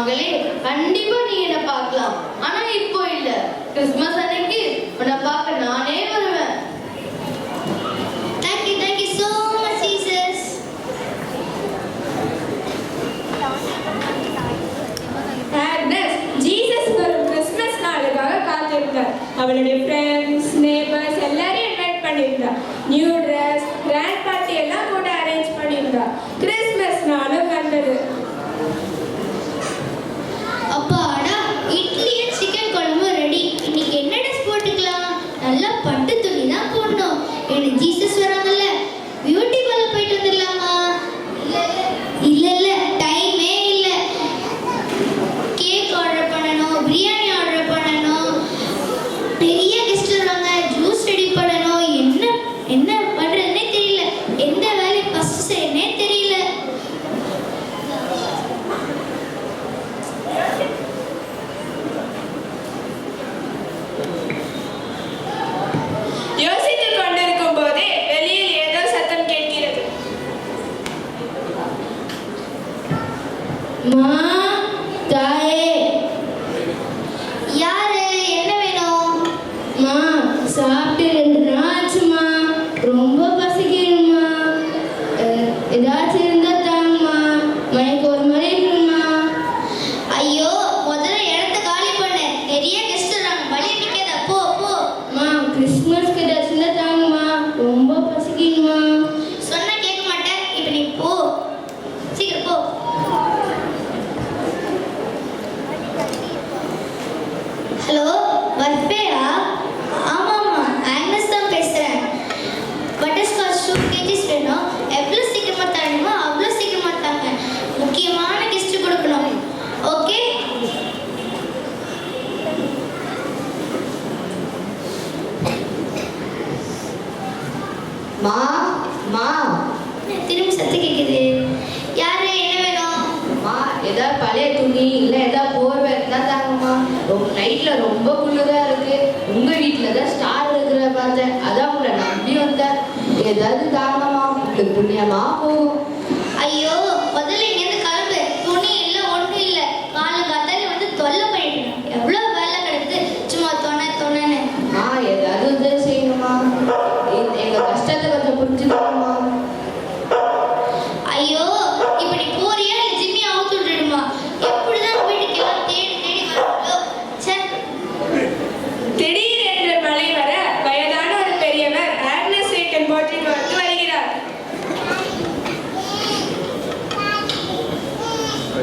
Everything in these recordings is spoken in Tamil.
அவங்களே கண்டிப்பா நீ என்ன பார்க்கலாம். ஆனா இப்போ இல்ல. கிறிஸ்துமஸ் அன்னைக்கு மா மா. திரும்பி சத்தம் கேட்குது யாரு என்ன வேணும்? மா ஏதாவது பழைய துணி இல்லை ஏதாவது போர்வை இருந்தால் தாங்கம்மா. ரொம்ப நைட்டில் ரொம்ப குளிராக இருக்குது உங்கள் வீட்டில் தான் ஸ்டார் இருக்கிற பார்த்தேன் அதான் உங்களை நம்பி வந்தேன். ஏதாவது தாங்க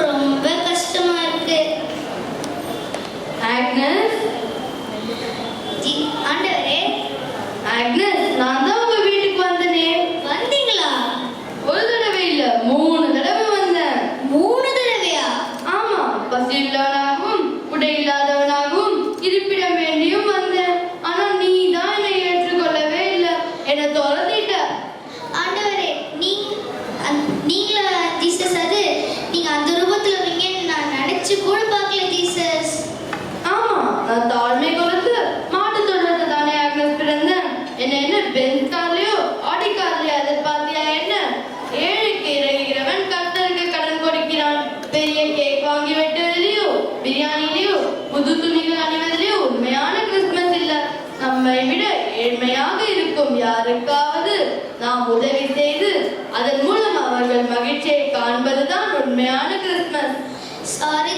ரொம்ப கஷ்டமா இருக்கு. ஆக்னஸ் பெண்கார்லயோ ஆடி கார்லயோ அதை பார்த்தியா என்ன? ஏழைக்கு இறங்குகிறவன் கர்த்தருக்கு கடன் கொடுக்கிறான். பெரிய கேக் வாங்கி வெட்டுவதிலேயோ பிரியாணிலேயோ புது துணிகள் அணிவதிலேயோ உண்மையான கிறிஸ்துமஸ் இல்ல. நம்மை விட ஏழ்மையாக இருக்கும் யாருக்காவது நாம் உதவி செய்து அதன் மூலம் அவர்கள் மகிழ்ச்சியை காண்பதுதான் உண்மையான கிறிஸ்துமஸ். சாரி